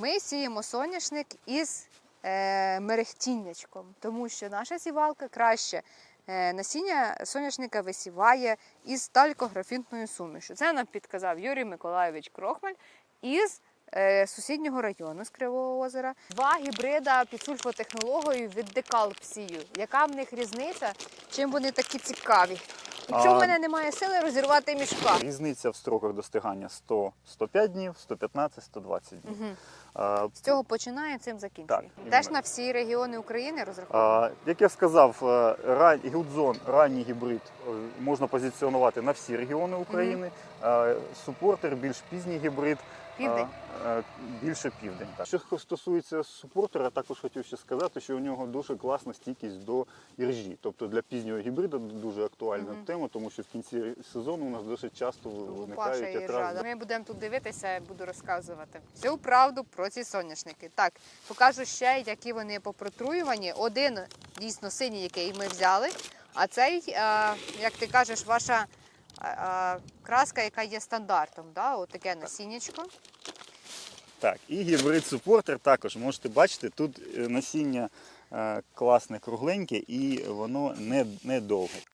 Ми сіємо соняшник із е, мерехтіннячком, тому що наша сівалка краще е, насіння соняшника висіває із талькографітною сумішю. Це нам підказав Юрій Миколайович Крохмаль із е, сусіднього району з Кривого озера. Два гібрида під сульфотехнологією від декалпсію. Яка в них різниця? Чим вони такі цікаві? Якщо в мене немає сили розірвати мішка. Різниця в строках достигання 100-105 днів, 115-120 днів. А, З цього починає, цим закінчує. Так, Теж на всі регіони України розраховано. як я сказав, е, ран- Гудзон, ранній гібрид е, можна позиціонувати на всі регіони України. А, Супортер більш пізній гібрид. Південь. е, Більше південь. Так. Що стосується супортера, також хотів ще сказати, що у нього дуже класна стійкість до іржі. Тобто для пізнього гібриду дуже актуальна Мгм. тема, тому що в кінці сезону у нас досить часто виникають якраз Ми будемо тут дивитися, я буду розказувати всю правду про ці соняшники. Так, покажу ще, які вони попротруювані. Один дійсно синій, який ми взяли, а цей, е, як ти кажеш, ваша краска, яка є стандартом. Да? От таке насіннячко. Так, і гібрид супортер також можете бачити, тут е, насіння е, класне, кругленьке і воно не, не довге.